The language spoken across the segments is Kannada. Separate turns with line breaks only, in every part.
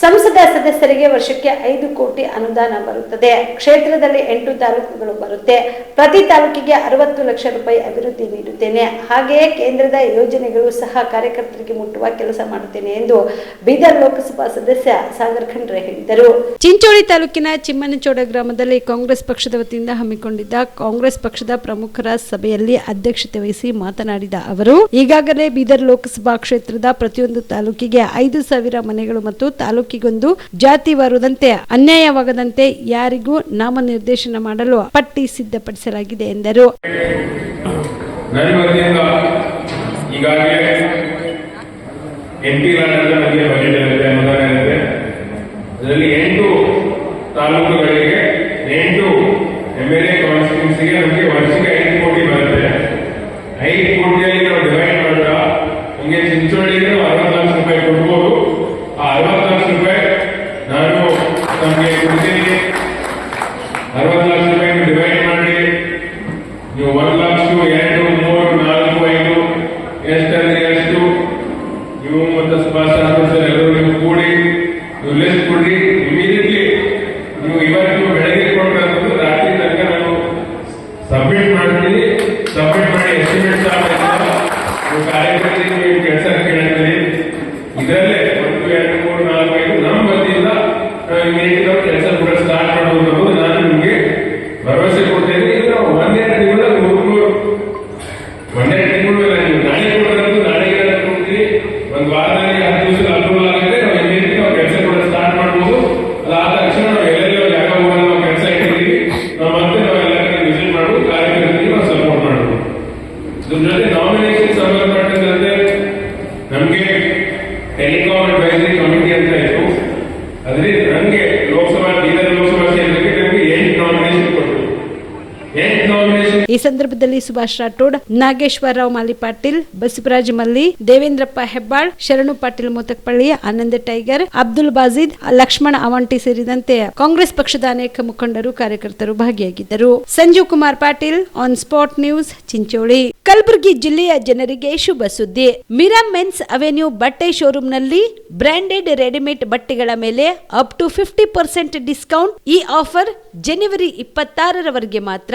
ಸಂಸದ ಸದಸ್ಯರಿಗೆ ವರ್ಷಕ್ಕೆ ಐದು ಕೋಟಿ ಅನುದಾನ ಬರುತ್ತದೆ. ಕ್ಷೇತ್ರದಲ್ಲಿ ಎಂಟು ತಾಲೂಕುಗಳು ಬರುತ್ತೆ. ಪ್ರತಿ ತಾಲೂಕಿಗೆ ಅರವತ್ತು ಲಕ್ಷ ರೂಪಾಯಿ ಅಭಿವೃದ್ಧಿ ನೀಡುತ್ತೇನೆ. ಹಾಗೆಯೇ ಕೇಂದ್ರದ ಯೋಜನೆಗಳು ಸಹ ಕಾರ್ಯಕರ್ತರಿಗೆ ಮುಟ್ಟುವ ಕೆಲಸ ಮಾಡುತ್ತೇನೆ ಎಂದು ಬೀದರ್ ಲೋಕಸಭಾ ಸದಸ್ಯ ಸಾಗರ್ ಖಂಡ್ರೆ ಹೇಳಿದರು. ಚಿಂಚೋಳಿ ತಾಲೂಕಿನ ಚಿಮ್ಮನಚೋಡ ಗ್ರಾಮದಲ್ಲಿ ಕಾಂಗ್ರೆಸ್ ಪಕ್ಷದ ವತಿಯಿಂದ ಹಮ್ಮಿಕೊಂಡಿದ್ದ ಕಾಂಗ್ರೆಸ್ ಪಕ್ಷದ ಪ್ರಮುಖರ ಸಭೆಯಲ್ಲಿ ಅಧ್ಯಕ್ಷತೆ ವಹಿಸಿ ಮಾತನಾಡಿದ ಅವರು, ಈಗಾಗಲೇ ಬೀದರ್ ಲೋಕಸಭಾ ಕ್ಷೇತ್ರದ ಪ್ರತಿಯೊಂದು ತಾಲೂಕಿಗೆ ಐದು ಸಾವಿರ ಮನೆಗಳು ಮತ್ತು ತಾಲೂಕಿಗೊಂದು ಜಾತಿ ಬರುವುದಂತೆ ಅನ್ಯಾಯವಾಗದಂತೆ ಯಾರಿಗೂ ನಾಮನಿರ್ದೇಶನ ಮಾಡಲು ಪಟ್ಟಿ ಸಿದ್ಧಪಡಿಸಲಾಗಿದೆ ಎಂದರು.
ಎಂ ತಾಲೂಕುಗಳಿಗೆ, ಎಂಟು ಎಂ ಎಲ್ ಎ ಕಾನ್ಸ್ಟಿಟ್ಯೂನ್ಸಿಗೆ ನಮಗೆ ವರ್ಷಕ್ಕೆ ಐದು ಕೋಟಿ ಬರುತ್ತೆ ಐದು ಕೋಟಿಯಲ್ಲಿ ನಾವು ಡಿವೈಡ್ ಮಾಡಿದ ನಮಗೆ ಚಿಂಚೋಳಿಗೆ ಅರವತ್ತು ಲಕ್ಷ ರೂಪಾಯಿ ಕೊಡ್ಬೋದು ಆ ಅರವತ್ತು ಲಕ್ಷ ರೂಪಾಯಿ ನಾನು ನಮಗೆ ಕೊಡ್ತೀನಿ ಅರವತ್ತು ಲಕ್ಷ ರೂಪಾಯಿ ಡಿವೈಡ್ ಮಾಡಿ ನೀವು ಒಂದು ಲಕ್ಷ ಎರಡು ಮೂರು ನಾಲ್ಕು ಐದು ಎಷ್ಟಂದ್ರೆ ಎಷ್ಟು ನೀವು ಮತ್ತು
ಈ ಸಂದರ್ಭದಲ್ಲಿ ಸುಭಾಷ್ ರಾಠೋಡ್ ನಾಗೇಶ್ವರರಾವ್ ಮಾಲಿ ಪಾಟೀಲ್, ಬಸವರಾಜ್ ಮಲ್ಲಿ, ದೇವೇಂದ್ರಪ್ಪ ಹೆಬ್ಬಾಳ್, ಶರಣು ಪಾಟೀಲ್ ಮೋತಕ್ಪಳ್ಳಿ, ಆನಂದ ಟೈಗರ್, ಅಬ್ದುಲ್ ಬಾಜಿದ್, ಲಕ್ಷ್ಮಣ ಅವಂಟಿ ಸೇರಿದಂತೆ ಕಾಂಗ್ರೆಸ್ ಪಕ್ಷದ ಅನೇಕ ಮುಖಂಡರು, ಕಾರ್ಯಕರ್ತರು ಭಾಗಿಯಾಗಿದ್ದರು. Sanjeev Kumar Patil on spot news Chincholi. Kalaburagi ಜಿಲ್ಲೆಯ ಜನರಿಗೆ ಶುಭ ಸುದ್ದಿ. ಮಿರಾ ಮೆನ್ಸ್ ಅವೆನ್ಯೂ ಬಟ್ಟೆ ಶೋರೂಮ್ನಲ್ಲಿ ಬ್ರಾಂಡೆಡ್ ರೆಡಿಮೇಡ್ ಬಟ್ಟೆಗಳ ಮೇಲೆ up to fifty percent discount ಈ ಆಫರ್ ಜನವರಿ ಇಪ್ಪತ್ತಾರರವರೆಗೆ ಮಾತ್ರ.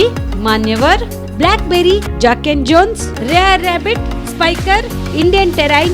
TV Manyavar Blackberry Jack and Jones Rare Rabbit Spykar Indian Terrain